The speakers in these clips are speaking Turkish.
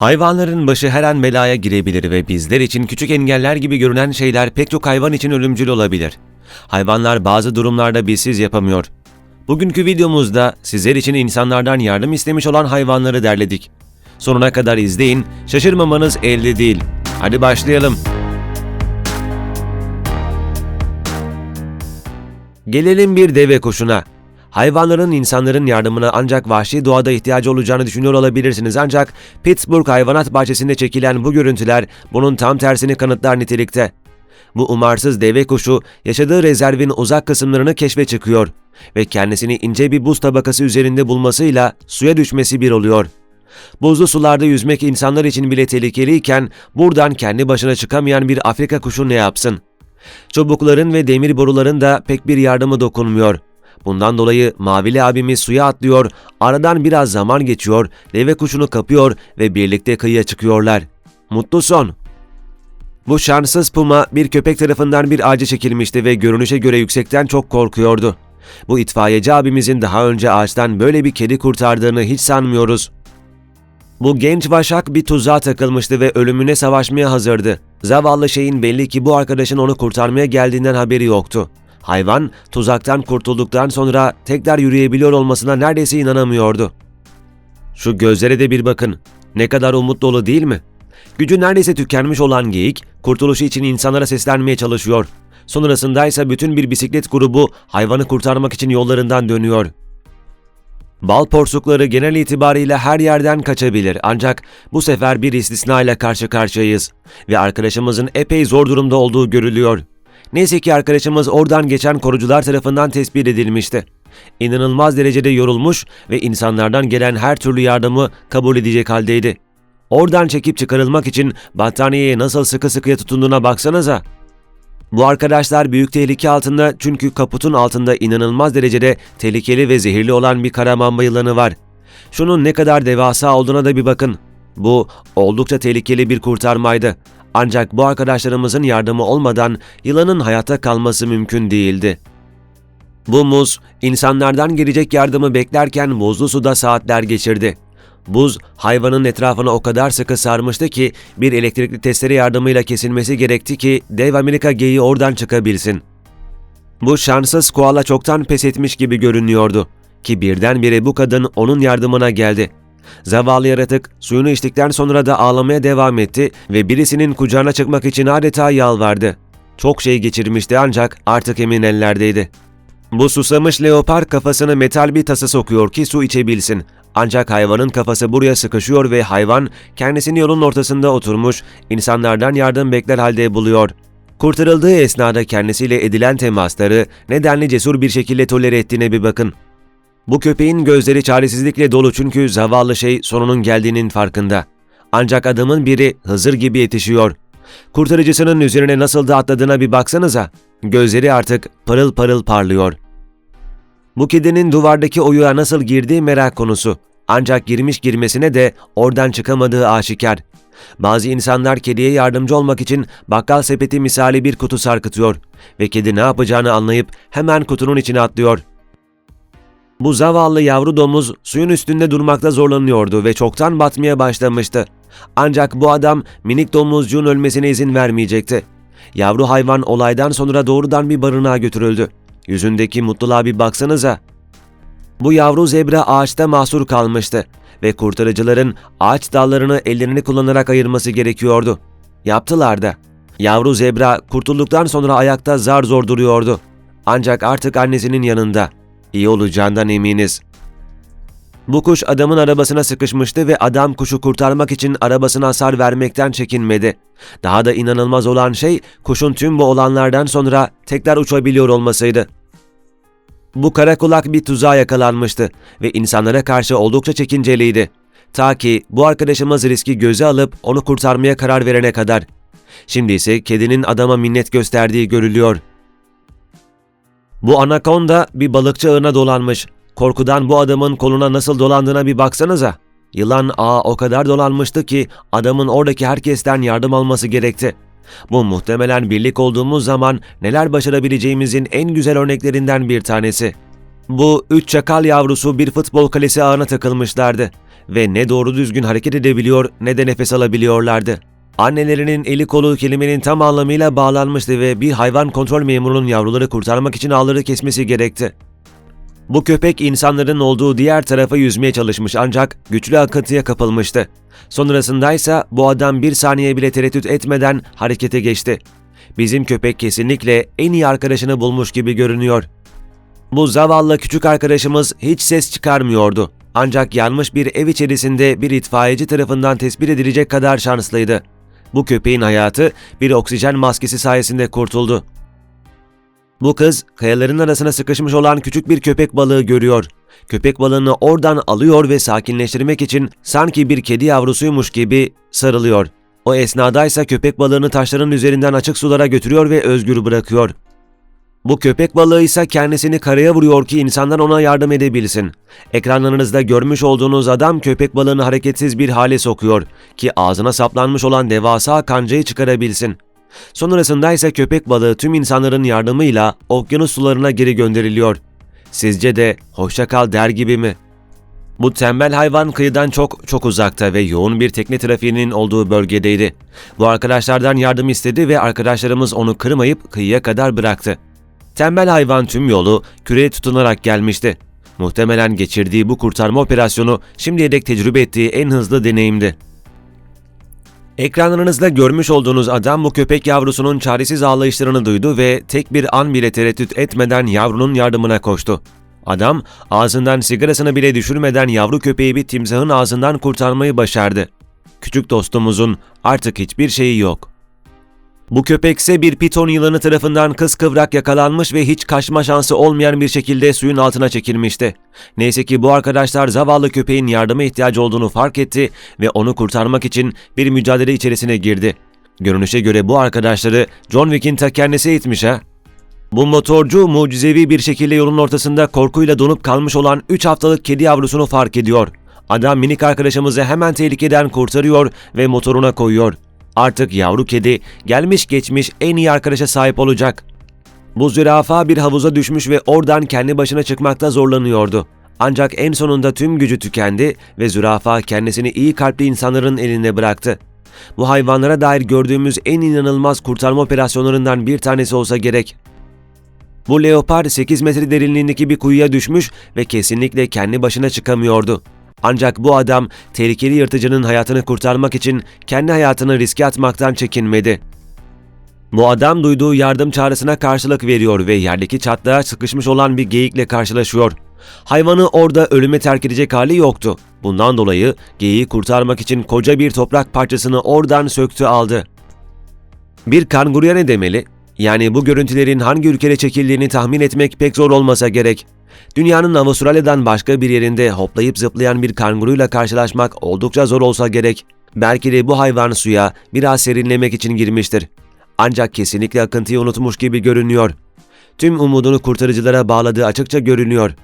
Hayvanların başı her an belaya girebilir ve bizler için küçük engeller gibi görünen şeyler pek çok hayvan için ölümcül olabilir. Hayvanlar bazı durumlarda bizsiz yapamıyor. Bugünkü videomuzda sizler için insanlardan yardım istemiş olan hayvanları derledik. Sonuna kadar izleyin, şaşırmamanız elde değil. Hadi başlayalım. Gelelim bir deve kuşuna. Hayvanların insanların yardımına ancak vahşi doğada ihtiyacı olacağını düşünüyor olabilirsiniz ancak Pittsburgh Hayvanat Bahçesi'nde çekilen bu görüntüler bunun tam tersini kanıtlar nitelikte. Bu umarsız deve kuşu yaşadığı rezervin uzak kısımlarını keşfe çıkıyor ve kendisini ince bir buz tabakası üzerinde bulmasıyla suya düşmesi bir oluyor. Buzlu sularda yüzmek insanlar için bile tehlikeliyken buradan kendi başına çıkamayan bir Afrika kuşu ne yapsın? Çubukların ve demir boruların da pek bir yardımı dokunmuyor. Bundan dolayı Mavili abimiz suya atlıyor, aradan biraz zaman geçiyor, deve kuşunu kapıyor ve birlikte kıyıya çıkıyorlar. Mutlu son. Bu şanssız puma bir köpek tarafından bir ağaca çekilmişti ve görünüşe göre yüksekten çok korkuyordu. Bu itfaiyeci abimizin daha önce ağaçtan böyle bir kedi kurtardığını hiç sanmıyoruz. Bu genç vaşak bir tuzağa takılmıştı ve ölümüne savaşmaya hazırdı. Zavallı şeyin belli ki bu arkadaşın onu kurtarmaya geldiğinden haberi yoktu. Hayvan tuzaktan kurtulduktan sonra tekrar yürüyebiliyor olmasına neredeyse inanamıyordu. Şu gözlere de bir bakın. Ne kadar umut dolu değil mi? Gücü neredeyse tükenmiş olan geyik, kurtuluşu için insanlara seslenmeye çalışıyor. Sonrasında ise bütün bir bisiklet grubu hayvanı kurtarmak için yollarından dönüyor. Bal porsukları genel itibariyle her yerden kaçabilir ancak bu sefer bir istisna ile karşı karşıyayız ve arkadaşımızın epey zor durumda olduğu görülüyor. Neyse ki arkadaşımız oradan geçen korucular tarafından tespit edilmişti. İnanılmaz derecede yorulmuş ve insanlardan gelen her türlü yardımı kabul edecek haldeydi. Oradan çekip çıkarılmak için battaniyeye nasıl sıkı sıkıya tutunduğuna baksanıza. Bu arkadaşlar büyük tehlike altında çünkü kaputun altında inanılmaz derecede tehlikeli ve zehirli olan bir kara mamba yılanı var. Şunun ne kadar devasa olduğuna da bir bakın. Bu oldukça tehlikeli bir kurtarmaydı. Ancak bu arkadaşlarımızın yardımı olmadan yılanın hayatta kalması mümkün değildi. Bu muz insanlardan gelecek yardımı beklerken buzlu suda saatler geçirdi. Buz hayvanın etrafına o kadar sıkı sarmıştı ki bir elektrikli testere yardımıyla kesilmesi gerekti ki dev Amerika geyiği oradan çıkabilsin. Bu şanssız koala çoktan pes etmiş gibi görünüyordu ki birdenbire bu kadın onun yardımına geldi. Zavallı yaratık suyunu içtikten sonra da ağlamaya devam etti ve birisinin kucağına çıkmak için adeta yalvardı. Çok şey geçirmişti ancak artık emin ellerdeydi. Bu susamış leopar kafasını metal bir tasa sokuyor ki su içebilsin. Ancak hayvanın kafası buraya sıkışıyor ve hayvan kendisini yolun ortasında oturmuş, insanlardan yardım bekler halde buluyor. Kurtarıldığı esnada kendisiyle edilen temasları nedenli cesur bir şekilde tolere ettiğine bir bakın. Bu köpeğin gözleri çaresizlikle dolu çünkü zavallı şey sonunun geldiğinin farkında. Ancak adamın biri Hızır gibi yetişiyor. Kurtarıcısının üzerine nasıl da atladığına bir baksanıza. Gözleri artık parıl parıl parlıyor. Bu kedinin duvardaki oyuğa nasıl girdiği merak konusu. Ancak girmiş girmesine de oradan çıkamadığı aşikar. Bazı insanlar kediye yardımcı olmak için bakkal sepeti misali bir kutu sarkıtıyor ve kedi ne yapacağını anlayıp hemen kutunun içine atlıyor. Bu zavallı yavru domuz suyun üstünde durmakta zorlanıyordu ve çoktan batmaya başlamıştı. Ancak bu adam minik domuzcuğun ölmesine izin vermeyecekti. Yavru hayvan olaydan sonra doğrudan bir barınağa götürüldü. Yüzündeki mutluluğa bir baksanıza. Bu yavru zebra ağaçta mahsur kalmıştı ve kurtarıcıların ağaç dallarını ellerini kullanarak ayırması gerekiyordu. Yaptılar da. Yavru zebra kurtulduktan sonra ayakta zar zor duruyordu. Ancak artık annesinin yanında. İyi olacağından eminiz. Bu kuş adamın arabasına sıkışmıştı ve adam kuşu kurtarmak için arabasına hasar vermekten çekinmedi. Daha da inanılmaz olan şey kuşun tüm bu olanlardan sonra tekrar uçabiliyor olmasıydı. Bu kara kulak bir tuzağa yakalanmıştı ve insanlara karşı oldukça çekinceliydi. Ta ki bu arkadaşımız riski göze alıp onu kurtarmaya karar verene kadar. Şimdi ise kedinin adama minnet gösterdiği görülüyor. Bu anakonda bir balıkçı ağına dolanmış. Korkudan bu adamın koluna nasıl dolandığına bir baksanıza. Yılan ağa o kadar dolanmıştı ki adamın oradaki herkesten yardım alması gerekti. Bu muhtemelen birlik olduğumuz zaman neler başarabileceğimizin en güzel örneklerinden bir tanesi. Bu üç çakal yavrusu bir futbol kalesi ağına takılmışlardı ve ne doğru düzgün hareket edebiliyor ne de nefes alabiliyorlardı. Annelerinin eli kolu kelimenin tam anlamıyla bağlanmıştı ve bir hayvan kontrol memurunun yavruları kurtarmak için ağları kesmesi gerekti. Bu köpek insanların olduğu diğer tarafa yüzmeye çalışmış ancak güçlü akıntıya kapılmıştı. Sonrasındaysa bu adam bir saniye bile tereddüt etmeden harekete geçti. Bizim köpek kesinlikle en iyi arkadaşını bulmuş gibi görünüyor. Bu zavallı küçük arkadaşımız hiç ses çıkarmıyordu. Ancak yanmış bir ev içerisinde bir itfaiyeci tarafından tespit edilecek kadar şanslıydı. Bu köpeğin hayatı bir oksijen maskesi sayesinde kurtuldu. Bu kız kayaların arasına sıkışmış olan küçük bir köpek balığı görüyor. Köpek balığını oradan alıyor ve sakinleştirmek için sanki bir kedi yavrusuymuş gibi sarılıyor. O esnadaysa köpek balığını taşların üzerinden açık sulara götürüyor ve özgür bırakıyor. Bu köpek balığı ise kendisini karaya vuruyor ki insanlar ona yardım edebilsin. Ekranlarınızda görmüş olduğunuz adam köpek balığını hareketsiz bir hale sokuyor ki ağzına saplanmış olan devasa kancayı çıkarabilsin. Sonrasında ise köpek balığı tüm insanların yardımıyla okyanus sularına geri gönderiliyor. Sizce de hoşça kal der gibi mi? Bu tembel hayvan kıyıdan çok çok uzakta ve yoğun bir tekne trafiğinin olduğu bölgedeydi. Bu arkadaşlardan yardım istedi ve arkadaşlarımız onu kırmayıp kıyıya kadar bıraktı. Tembel hayvan tüm yolu küreye tutunarak gelmişti. Muhtemelen geçirdiği bu kurtarma operasyonu şimdiye dek tecrübe ettiği en hızlı deneyimdi. Ekranlarınızda görmüş olduğunuz adam bu köpek yavrusunun çaresiz ağlayışlarını duydu ve tek bir an bile tereddüt etmeden yavrunun yardımına koştu. Adam ağzından sigarasını bile düşürmeden yavru köpeği bir timsahın ağzından kurtarmayı başardı. Küçük dostumuzun artık hiçbir şeyi yok. Bu köpekse bir piton yılanı tarafından kıskıvrak yakalanmış ve hiç kaçma şansı olmayan bir şekilde suyun altına çekilmişti. Neyse ki bu arkadaşlar zavallı köpeğin yardıma ihtiyacı olduğunu fark etti ve onu kurtarmak için bir mücadele içerisine girdi. Görünüşe göre bu arkadaşları John Wick'in ta kendisi itmiş ha. Bu motorcu mucizevi bir şekilde yolun ortasında korkuyla donup kalmış olan 3 haftalık kedi yavrusunu fark ediyor. Adam minik arkadaşımızı hemen tehlikeden kurtarıyor ve motoruna koyuyor. Artık yavru kedi gelmiş geçmiş en iyi arkadaşa sahip olacak. Bu zürafa bir havuza düşmüş ve oradan kendi başına çıkmakta zorlanıyordu. Ancak en sonunda tüm gücü tükendi ve zürafa kendisini iyi kalpli insanların elinde bıraktı. Bu hayvanlara dair gördüğümüz en inanılmaz kurtarma operasyonlarından bir tanesi olsa gerek. Bu leopar 8 metre derinliğindeki bir kuyuya düşmüş ve kesinlikle kendi başına çıkamıyordu. Ancak bu adam tehlikeli yırtıcının hayatını kurtarmak için kendi hayatını riske atmaktan çekinmedi. Bu adam duyduğu yardım çağrısına karşılık veriyor ve yerdeki çatlağa sıkışmış olan bir geyikle karşılaşıyor. Hayvanı orada ölüme terk edecek hali yoktu. Bundan dolayı geyiği kurtarmak için koca bir toprak parçasını oradan söktü aldı. Bir kanguruya ne demeli? Yani bu görüntülerin hangi ülkede çekildiğini tahmin etmek pek zor olmasa gerek. Dünyanın Avustralya'dan başka bir yerinde hoplayıp zıplayan bir kanguruyla karşılaşmak oldukça zor olsa gerek. Belki de bu hayvan suya biraz serinlemek için girmiştir. Ancak kesinlikle akıntıyı unutmuş gibi görünüyor. Tüm umudunu kurtarıcılara bağladığı açıkça görünüyor.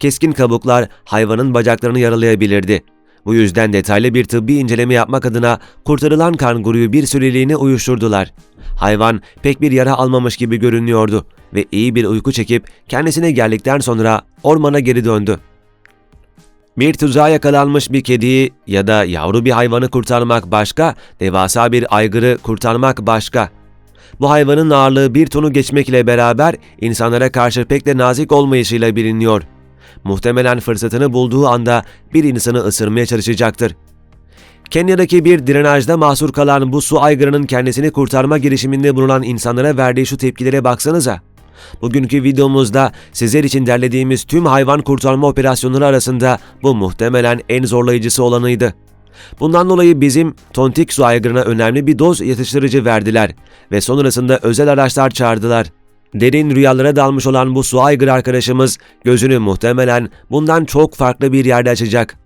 Keskin kabuklar hayvanın bacaklarını yaralayabilirdi. Bu yüzden detaylı bir tıbbi inceleme yapmak adına kurtarılan kanguruyu bir süreliğine uyuşturdular. Hayvan pek bir yara almamış gibi görünüyordu ve iyi bir uyku çekip kendisine geldikten sonra ormana geri döndü. Bir tuzağa yakalanmış bir kediyi ya da yavru bir hayvanı kurtarmak başka, devasa bir aygırı kurtarmak başka. Bu hayvanın ağırlığı bir tonu geçmekle beraber insanlara karşı pek de nazik olmayışıyla biliniyor. Muhtemelen fırsatını bulduğu anda bir insanı ısırmaya çalışacaktır. Kenya'daki bir drenajda mahsur kalan bu su aygırının kendisini kurtarma girişiminde bulunan insanlara verdiği şu tepkilere baksanıza. Bugünkü videomuzda sizler için derlediğimiz tüm hayvan kurtarma operasyonları arasında bu muhtemelen en zorlayıcısı olanıydı. Bundan dolayı bizim tontik su aygırına önemli bir doz yatıştırıcı verdiler ve sonrasında özel araçlar çağırdılar. Derin rüyalara dalmış olan bu su aygırı arkadaşımız gözünü muhtemelen bundan çok farklı bir yerde açacak.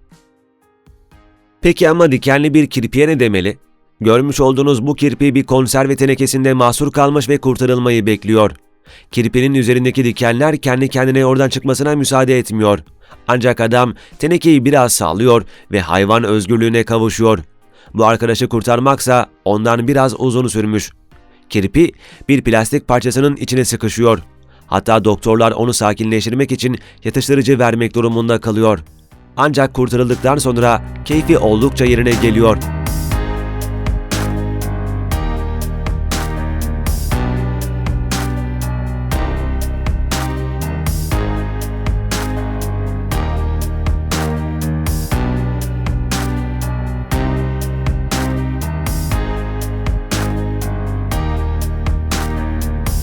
Peki ama dikenli bir kirpiye ne demeli? Görmüş olduğunuz bu kirpi bir konserve tenekesinde mahsur kalmış ve kurtarılmayı bekliyor. Kirpinin üzerindeki dikenler kendi kendine oradan çıkmasına müsaade etmiyor. Ancak adam tenekeyi biraz sallıyor ve hayvan özgürlüğüne kavuşuyor. Bu arkadaşı kurtarmaksa ondan biraz uzun sürmüş. Kirpi bir plastik parçasının içine sıkışıyor. Hatta doktorlar onu sakinleştirmek için yatıştırıcı vermek durumunda kalıyor. Ancak kurtarıldıktan sonra keyfi oldukça yerine geliyor.